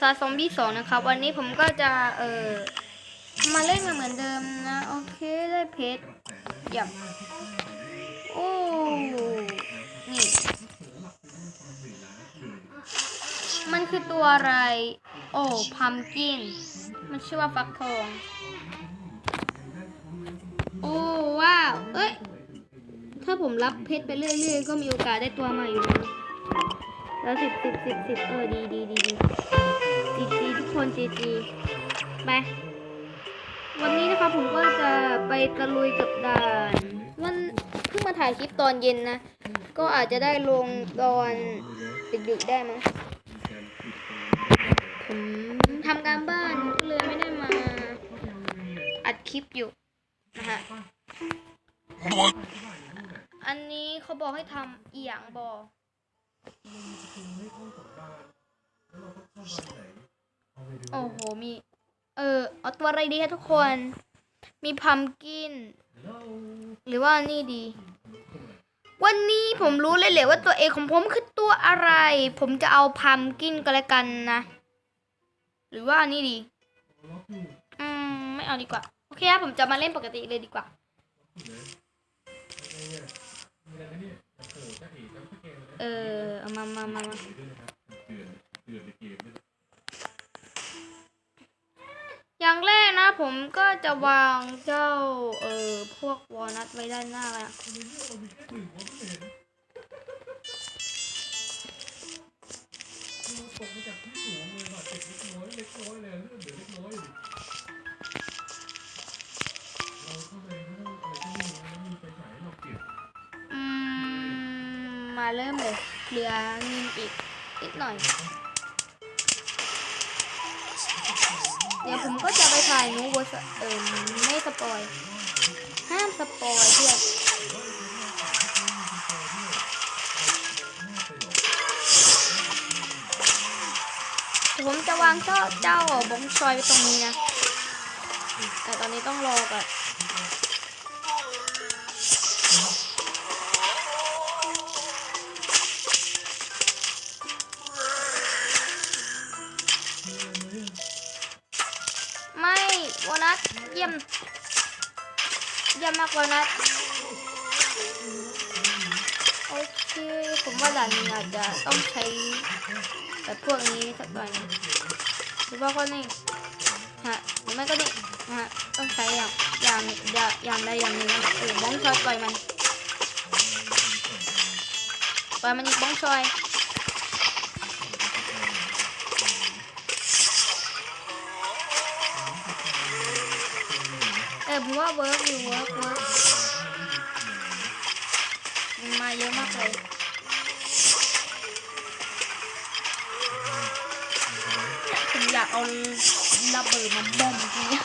ซาซอมบี้สองนะครับ วันนี้ผมก็จะเออมาเล่นกันเหมือนเดิมนะ โอเคได้เพชรหยับโอ้นี่มันคือตัวอะไร โอ้พัมกิน มันชื่อว่าฟักทอง โอ้ว้าวเอ้ยถ้าผมรับเพชรไปเรื่อยๆ ก็มีโอกาสได้ตัวใหม่อยู่นะแล้วสิบสิบสิบสิบเออดีดีดีดี จีจีทุกคนจีจีไป วันนี้นะครับผมก็จะไปตะลุยกับด่านมันเพิ่งมาถ่ายคลิปตอนเย็นนะ ก็อาจจะได้ลงตอนดึกๆได้มั้งผมทำการบ้านก็เลยไม่ได้มา อัดคลิปอยู่นะฮะอันนี้เขาบอกให้ทำเอียงบอ โอ้โห มี เออเอาตัวอะไรดีคะทุกคน มีพัมกิน หรือว่านี่ดี วันนี้ผมรู้เลยแหละว่าตัวเอกของผมคือตัวอะไร ผมจะเอาพัมกินก็แล้วกันนะ หรือว่านี่ดี อืม ไม่เอาดีกว่า โอเคครับผมจะมาเล่นปกติเลยดีกว่าเออเอามามามามา อย่างแรกนะผมก็จะวางเจ้า เออพวกวอลนัทไว้ด้านหน้าแล้วอืมมาเริ่มเลยเหลือเงินอีกนิดหน่อย เดี๋ยวผมก็จะไปถ่ายนูเวสเออไม่สปอย ห้ามสปอยเพื่อนผมจะวางเจ้าเจ้าบงชอยไว้ตรงนี้นะ แต่ตอนนี้ต้องรอก่อน ไม่โบนัสเยี่ยม เยี่ยมมากโบนัสโอเค ผมว่าด่านนี้อาจจะต้องใช้แบบพวกนี้สักหน่อยหรือว่าก็นี่ฮะหรือไม่ก็นี่นะฮะต้องใช้อย่างอย่างอย่างอย่างใดอย่างหนึ่งนะเออบ้องชอยปล่อยมันปล่อยมันอีกบ้องชอย ผมว่าเวิร์กอยู่เวิร์กเวิร์กมันมาเยอะมากเลยผมอยากเอาระเบิดมาบ่มทีเนี้ย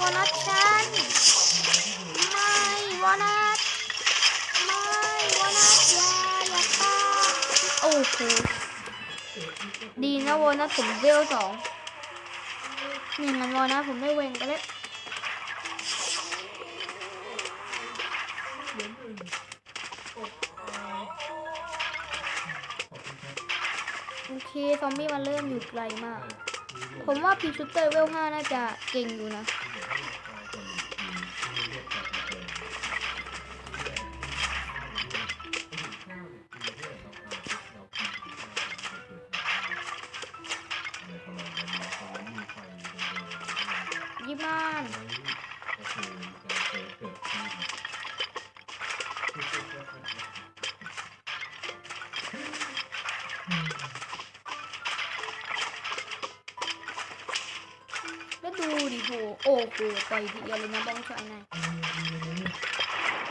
วอนัทฉันไม่วอนัทไม่วอนัทอย่าอย่าฆ่าโอ้โหดีนะวอนัทผมเวลสองนี่มันวอนัทผมได้เวงไปแล้วโอเค ซอมบี้มันเริ่มอยู่ไกลมาก ผมว่าพีชูเตอร์เวล5น่าจะเก่งอยู่นะ ยี่บ้าน ดูดิโหโอ้โหปล่อยทีเดียวเลยนะบ้องช่วยนาย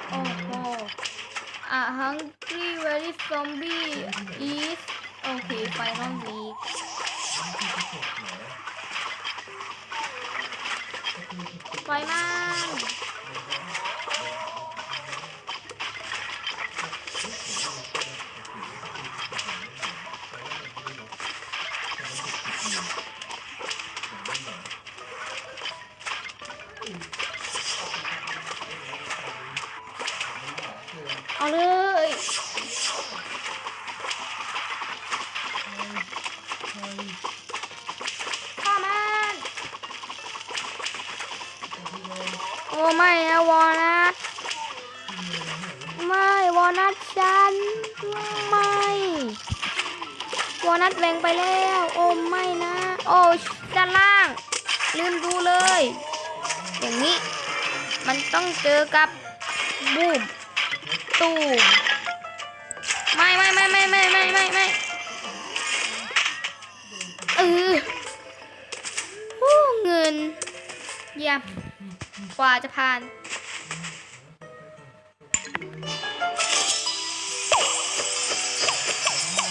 โอ้โหอะ hungry very zombie is โอเค final week ปล่อยมั เอาเลยฆ่ามันโอ้ไม่นะวอนัทไม่วอนัทฉันไม่วอนัทแหวงไปแล้ว โอ้ไม่นะ โอ้ด้านล่าง ลืมดูเลย อย่างนี้ มันต้องเจอกับบูม ตูไม่ไม่ไม่ไม่ไม่ไม่ไม่ไม่เออโอ้เงินเยี่ยมกว่าจะผ่าน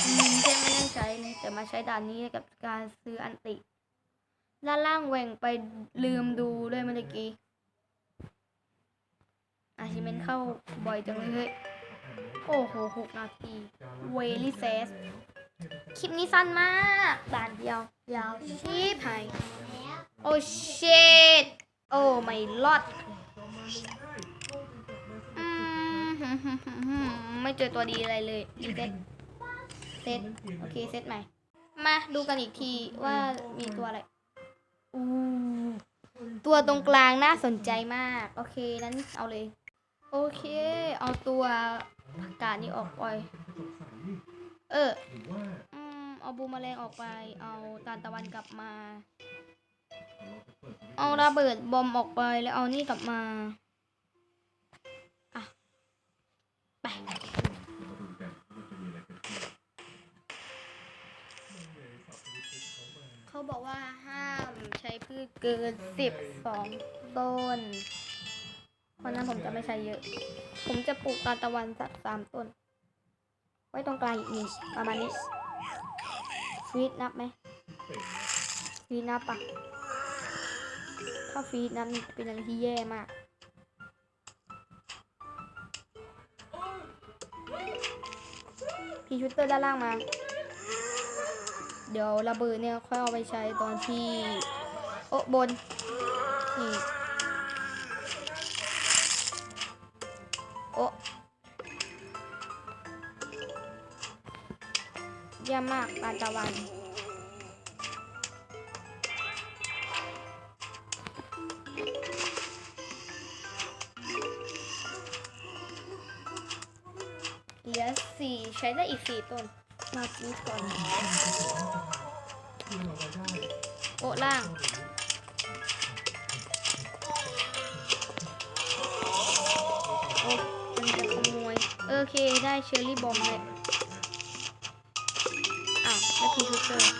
อืมเจ๊ไม่ได้ใช้นะแต่มาใช้ด่านนี้กับการซื้ออันติ ด้านล่างแหว่งไปลืมดูด้วยเมื่อกี้ อาชิเมนเข้าบ่อยจังเลยเฮ้ย โอ้โหหกนาที เวลิเซส คลิปนี้สั้นมากด่านเดียวยาวชีพหายโอ้เชดโอ้ไม่ลอดอืมไม่เจอตัวดีอะไรเลยรีเซ็ตเซตโอเคเซตใหม่ มาดูกันอีกทีว่ามีตัวอะไรอู้ตัวตรงกลางน่าสนใจมาก โอเคนั้นเอาเลย โอเค เอาตัวผักกาดนี้ออกไป เอออืมเอาบูมแมลงออกไป เอาตาลตะวันกลับมา เอาระเบิดบอมออกไปแล้วเอานี่กลับมาอะไปเขาบอกว่าห้ามใช้พืชเกินสิบสองต้น เพราะนั้นผมจะไม่ใช้เยอะ ผมจะปลูกตาตะวันสักสามต้น ไว้ตรงกลางอีกนึ่งประมาณนี้ฟีดนับไหมฟีดนับปะถ้าฟีดนับนี่เป็นอะไรที่แย่มากพีชุดเตอร์ด้านล่างมา เดี๋ยวระเบิดเนี่ยค่อยเอาไปใช้ตอนที่ โอะบน นี่ เยี่ยมมากปานตะวัน เหลือสี่ใช้ได้อีกสี่ต้น มาซื้อก่อนโอะล่างโอ้มันจะขโมยโอเคได้เชอร์รี่บอมเลย 还可以就这样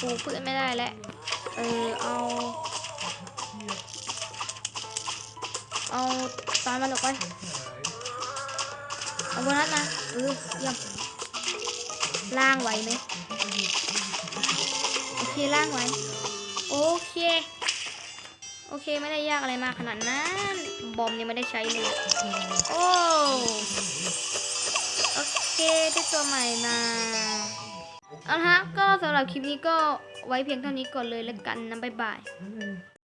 ปูพื้นไม่ได้แล้ว เออเอา เอาตอนมันออกไป เอาโบนัสมาเออเยี่ยมล่างไหวไหมโอเคล่างไหวโอเค โอเคไม่ได้ยากอะไรมากขนาดนั้น บอมยังไม่ได้ใช้เลย โอ้ โอเคได้ตัวใหม่มา เอาละฮะก็สำหรับคลิปนี้ก็ไว้เพียงเท่านี้ก่อนเลยแล้วกันนะบ๊ายบาย